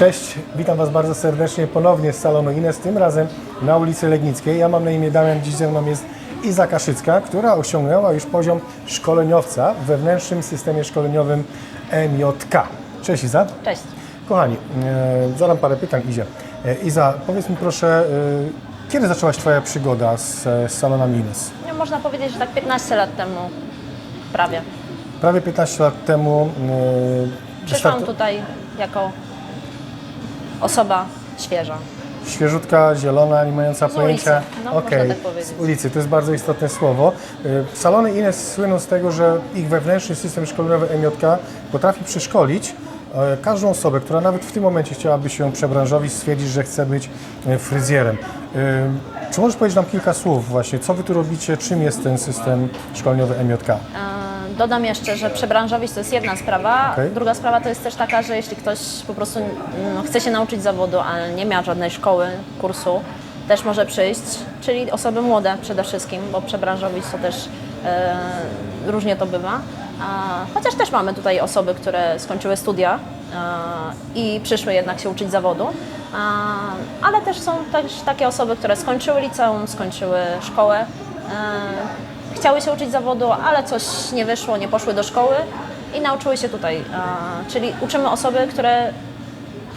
Cześć, witam Was bardzo serdecznie ponownie z salonu Ines, tym razem na ulicy Legnickiej. Ja mam na imię Damian, dziś ze mną jest Iza Kaszycka, która osiągnęła już poziom szkoleniowca w wewnętrznym systemie szkoleniowym MJK. Cześć Iza. Cześć. Kochani, e, zadam parę pytań Izie. E, Iza, powiedz mi proszę, e, kiedy zaczęłaś Twoja przygoda z, z salonami Ines? No, można powiedzieć, że tak 15 lat temu prawie. Prawie 15 lat temu e, Przyszłam tutaj jako osoba świeża. Świeżutka, zielona, nie mająca Z pojęcia. ulicy, no, można Okej, tak powiedzieć. Z ulicy, to jest bardzo istotne słowo. Y, Salony Ines słyną z tego, że ich wewnętrzny system szkoleniowy MJK potrafi przeszkolić e, każdą osobę, która nawet w tym momencie chciałaby się przebranżowić, stwierdzić, że chce być e, fryzjerem. Y, Czy możesz powiedzieć nam kilka słów właśnie, co Wy tu robicie, czym jest ten system szkoleniowy MJK? E, Dodam jeszcze, że przebranżowić to jest jedna sprawa. Okej. Druga sprawa to jest też taka, że jeśli ktoś po prostu no, chce się nauczyć zawodu, ale nie miał żadnej szkoły, kursu, też może przyjść, czyli osoby młode przede wszystkim, bo przebranżowić to też e, różnie to bywa. A, chociaż też mamy tutaj osoby, które skończyły studia e, i przyszły jednak się uczyć zawodu, ale też są też takie osoby, które skończyły liceum, skończyły szkołę. Chciały się uczyć zawodu, ale coś nie wyszło, nie poszły do szkoły i nauczyły się tutaj. E, czyli uczymy osoby, które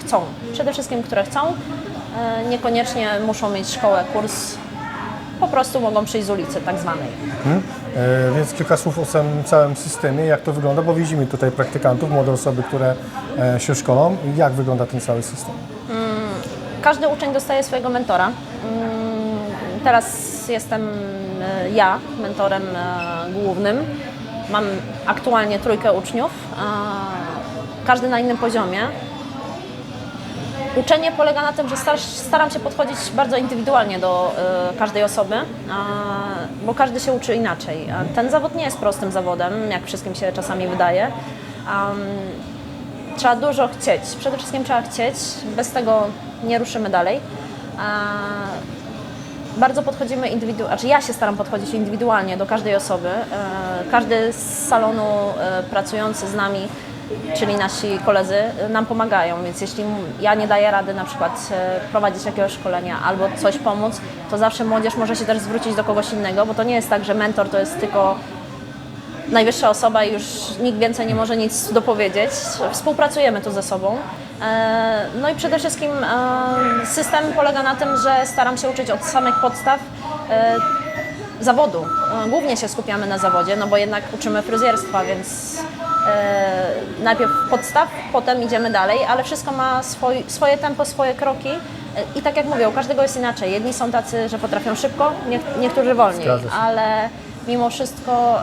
chcą, przede wszystkim które chcą, e, niekoniecznie muszą mieć szkołę, kurs, po prostu mogą przyjść z ulicy tak zwanej. E, Więc kilka słów o samym całym systemie, jak to wygląda, bo widzimy tutaj praktykantów, młode osoby, które e, się szkolą. Jak wygląda ten cały system? Każdy uczeń dostaje swojego mentora. Mm, Teraz jestem ja mentorem e, głównym. Mam aktualnie trójkę uczniów, e, każdy na innym poziomie. Uczenie polega na tym, że star- staram się podchodzić bardzo indywidualnie do e, każdej osoby, e, bo każdy się uczy inaczej. Ten zawód nie jest prostym zawodem, jak wszystkim się czasami wydaje. Trzeba dużo chcieć. Przede wszystkim trzeba chcieć, bez tego nie ruszymy dalej. Bardzo podchodzimy indywidualnie, znaczy ja się staram podchodzić indywidualnie do każdej osoby. E, Każdy z salonu e, pracujący z nami, czyli nasi koledzy, e, nam pomagają, więc jeśli ja nie daję rady na przykład prowadzić jakiegoś szkolenia albo coś pomóc, to zawsze młodzież może się też zwrócić do kogoś innego, bo to nie jest tak, że mentor to jest tylko najwyższa osoba i już nikt więcej nie może nic dopowiedzieć. Współpracujemy tu ze sobą. E, No i przede wszystkim e, system polega na tym, że staram się uczyć od samych podstaw e, zawodu. Głównie się skupiamy na zawodzie, no bo jednak uczymy fryzjerstwa, więc najpierw podstaw, potem idziemy dalej, ale wszystko ma swoj, swoje tempo, swoje kroki. I tak jak mówię, u każdego jest inaczej. Jedni są tacy, że potrafią szybko, nie, niektórzy wolniej, ale mimo wszystko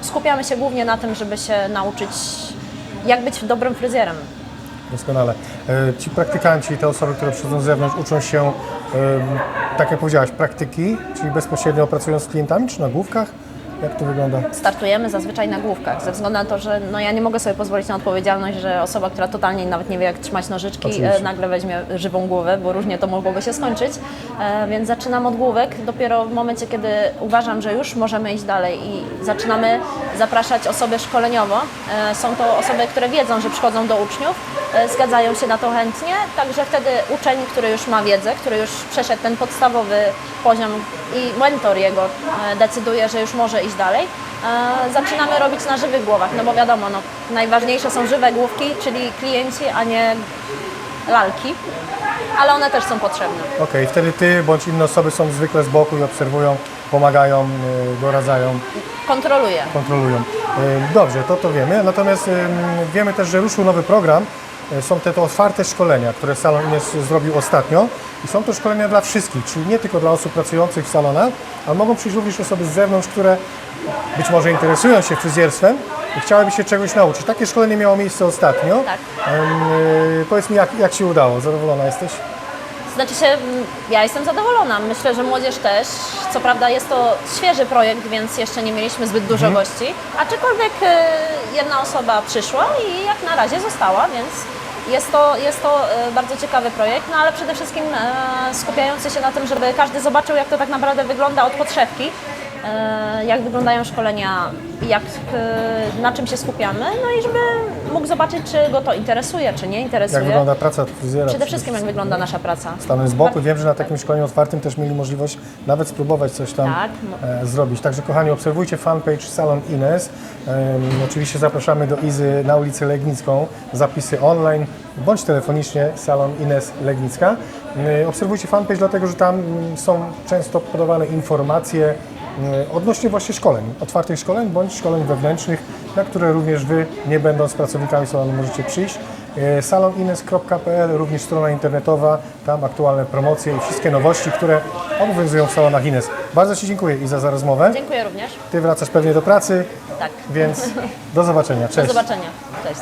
skupiamy się głównie na tym, żeby się nauczyć, jak być dobrym fryzjerem. Doskonale. E, Ci praktykanci, te osoby, które przychodzą z zewnątrz, uczą się, em, tak jak powiedziałaś, praktyki, czyli bezpośrednio pracują z klientami, czy na główkach? Jak to wygląda? Startujemy zazwyczaj na główkach, ze względu na to, że no, ja nie mogę sobie pozwolić na odpowiedzialność, że osoba, która totalnie nawet nie wie, jak trzymać nożyczki, Oczywiście. e, nagle weźmie żywą głowę, bo różnie to mogłoby się skończyć. E, więc zaczynam od główek. Dopiero w momencie, kiedy uważam, że już możemy iść dalej i zaczynamy zapraszać osoby szkoleniowo. E, są to osoby, które wiedzą, że przychodzą do uczniów, e, zgadzają się na to chętnie, także wtedy uczeń, który już ma wiedzę, który już przeszedł ten podstawowy poziom i mentor jego e, decyduje, że już może iść dalej, e, zaczynamy robić na żywych głowach, no bo wiadomo, no, najważniejsze są żywe główki, czyli klienci, a nie lalki, ale one też są potrzebne. Okej, wtedy Ty bądź inne osoby są zwykle z boku i obserwują, pomagają, e, doradzają, Kontroluję. kontrolują. E, Dobrze, to to wiemy. Natomiast em, wiemy też, że ruszył nowy program. E, Są te to otwarte szkolenia, które Salon Ines zrobił ostatnio. I są to szkolenia dla wszystkich, czyli nie tylko dla osób pracujących w salonach, ale mogą przyjść również osoby z zewnątrz, które być może interesują się fryzjerstwem i chciałyby się czegoś nauczyć. Takie szkolenie miało miejsce ostatnio. Tak. Em, e, powiedz mi, jak, jak się udało? Zadowolona jesteś? Znaczy się, ja jestem zadowolona. Myślę, że młodzież też. Co prawda jest to świeży projekt, więc jeszcze nie mieliśmy zbyt dużo gości. Aczkolwiek e, jedna osoba przyszła i jak na razie została, więc jest to, jest to e, bardzo ciekawy projekt, no ale przede wszystkim e, skupiający się na tym, żeby każdy zobaczył, jak to tak naprawdę wygląda od podszewki. E, jak wyglądają szkolenia, jak, e, na czym się skupiamy, no i żeby mógł zobaczyć, czy go to interesuje, czy nie interesuje. Jak wygląda praca fryzjera? Przede wszystkim jak wygląda nasza praca. Stanąłem z boku. Wiem, że na takim szkoleniu otwartym też mieli możliwość nawet spróbować coś tam Tak, no. e, zrobić. Także kochani, obserwujcie fanpage Salon Ines. Em, oczywiście zapraszamy do Izy na ulicę Legnicką. Zapisy online bądź telefonicznie Salon Ines Legnicka. E, obserwujcie fanpage, dlatego że tam są często podawane informacje e, odnośnie właśnie szkoleń, otwartych szkoleń bądź szkoleń wewnętrznych, na które również Wy, nie będąc pracownikami salonu, możecie przyjść. E, salonines.pl, również strona internetowa, tam aktualne promocje i wszystkie nowości, które obowiązują w salonach Ines. Bardzo Ci dziękuję Iza za rozmowę. Dziękuję również. Ty wracasz pewnie do pracy, Tak. więc do zobaczenia. Do Cześć. zobaczenia. Cześć.